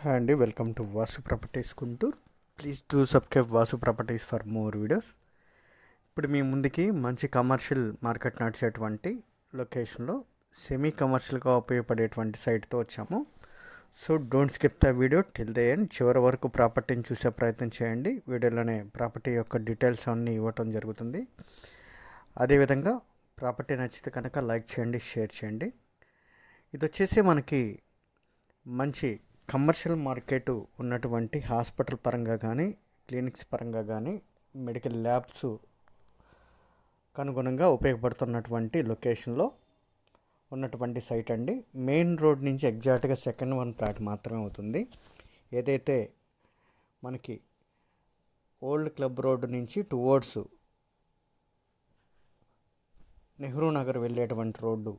Hi అండి welcome to Vasu properties Guntur please to subscribe Vasu properties for more videos ఇప్పుడు మీ ముందుకి మంచి కమర్షియల్ మార్కెట్ నడిచేటువంటి లొకేషన్లో సెమీ కమర్షియల్గా ఉపయోగపడేటువంటి సైట్తో వచ్చాము. So don't skip the video till the end చివరి వరకు ప్రాపర్టీని చూసే ప్రయత్నం చేయండి. వీడియోలోనే ప్రాపర్టీ యొక్క డీటెయిల్స్ అన్నీ ఇవ్వటం జరుగుతుంది. అదేవిధంగా ప్రాపర్టీ నచ్చితే కనుక లైక్ చేయండి షేర్ చేయండి. ఇది వచ్చేసి మనకి మంచి కమర్షియల్ మార్కెట్ ఉన్నటువంటి హాస్పిటల్ పరంగా కానీ క్లినిక్స్ పరంగా కానీ మెడికల్ ల్యాబ్స్ కనుగుణంగా ఉపయోగపడుతున్నటువంటి లొకేషన్లో ఉన్నటువంటి సైట్ అండి. మెయిన్ రోడ్ నుంచి ఎగ్జాక్ట్గా సెకండ్ వన్ ప్లాట్ మాత్రమే అవుతుంది. ఏదైతే మనకి ఓల్డ్ క్లబ్ రోడ్డు నుంచి టువర్డ్స్ నెహ్రూ నగర్ వెళ్ళేటువంటి రోడ్డు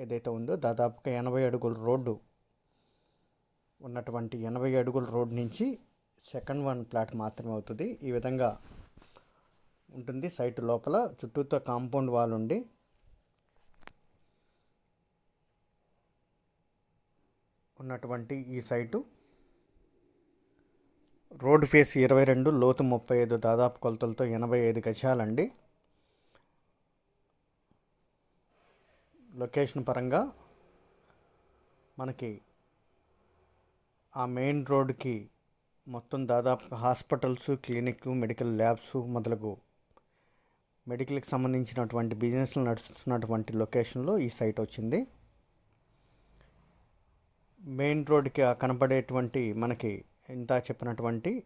ఏదైతే ఉందో దాదాపుగా ఎనభై అడుగుల రోడ్డు ఉన్నటువంటి ఎనభై అడుగుల రోడ్ నుంచి సెకండ్ వన్ ప్లాట్ మాత్రమే అవుతుంది. ఈ విధంగా ఉంటుంది. సైట్ లోపల చుట్టూతో కాంపౌండ్ వాల్ ఉండి ఉన్నటువంటి ఈ సైటు రోడ్ ఫేస్ ఇరవై రెండు లోతు ముప్పై ఐదు దాదాపు కొలతలతో ఎనభై ఐదు గజాలండి. లొకేషన్ పరంగా మనకి ఆ మెయిన్ రోడ్కి మొత్తం దాదాపు హాస్పిటల్స్ క్లినిక్ మెడికల్ ల్యాబ్స్ మొదలగు మెడికల్కి సంబంధించినటువంటి బిజినెస్లు నడుస్తున్నటువంటి లొకేషన్లో ఈ సైట్ వచ్చింది. మెయిన్ రోడ్కి కనపడేటువంటి మనకి ఇంత చెప్పినటువంటి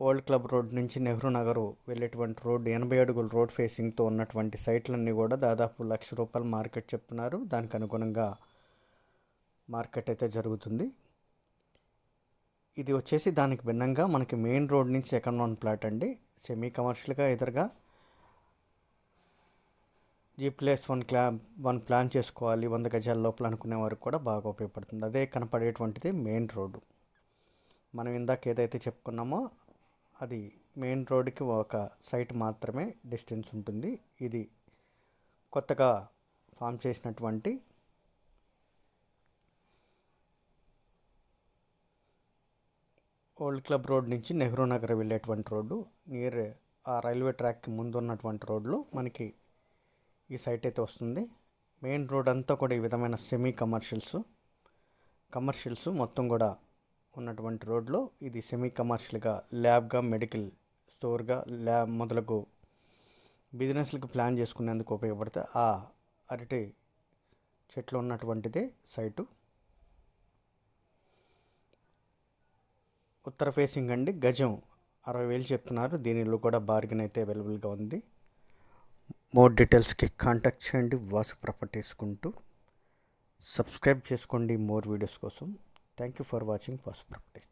ఓల్డ్ క్లబ్ రోడ్ నుంచి నెహ్రూ నగర్ వెళ్ళేటువంటి రోడ్డు ఎనభై అడుగుల రోడ్ ఫేసింగ్తో ఉన్నటువంటి సైట్లన్నీ కూడా దాదాపు లక్ష రూపాయల మార్కెట్ చెప్తున్నారు. దానికి అనుగుణంగా మార్కెట్ అయితే జరుగుతుంది. ఇది వచ్చేసి దానికి భిన్నంగా మనకి మెయిన్ రోడ్ నుంచి సెకండ్ వన్ ప్లాట్ అండి. సెమీ కమర్షియల్గా ఎదురుగా జీ ప్లేస్ వన్ క్లా వన్ ప్లాన్ చేసుకోవాలి. వంద గజాల లోపల అనుకునే వరకు కూడా బాగా ఉపయోగపడుతుంది. అదే కనపడేటువంటిది మెయిన్ రోడ్డు మనం ఇందాక ఏదైతే చెప్పుకున్నామో అది మెయిన్ రోడ్డుకి ఒక సైట్ మాత్రమే డిస్టెన్స్ ఉంటుంది. ఇది కొత్తగా ఫామ్ చేసినటువంటి ఓల్డ్ క్లబ్ రోడ్ నుంచి నెహ్రూ నగర్ వెళ్ళేటువంటి రోడ్డు. నియర్ ఆ రైల్వే ట్రాక్కి ముందు ఉన్నటువంటి రోడ్లో మనకి ఈ సైట్ అయితే వస్తుంది. మెయిన్ రోడ్ అంతా కూడా ఈ విధమైన సెమీ కమర్షియల్స్ కమర్షియల్స్ మొత్తం కూడా ఉన్నటువంటి రోడ్లో. ఇది సెమీ కమర్షియల్గా ల్యాబ్గా మెడికల్ స్టోర్గా ల్యాబ్ మొదలగు బిజినెస్లకు ప్లాన్ చేసుకునేందుకు ఉపయోగపడితే ఆ అరటి చెట్లు ఉన్నటువంటిదే సైటు. ఉత్తర ఫేసింగ్ అండి గజం. అరవై వేలు చెప్తున్నారు. దీనిలో కూడా బార్గెన్ అయితే అవైలబుల్గా ఉంది. మోర్ డీటెయిల్స్కి కాంటాక్ట్ చేయండి. వాసు ప్రాపర్టీస్ కుంటూ సబ్స్క్రైబ్ చేసుకోండి. మోర్ వీడియోస్ కోసం. Thank you for watching Vasu properties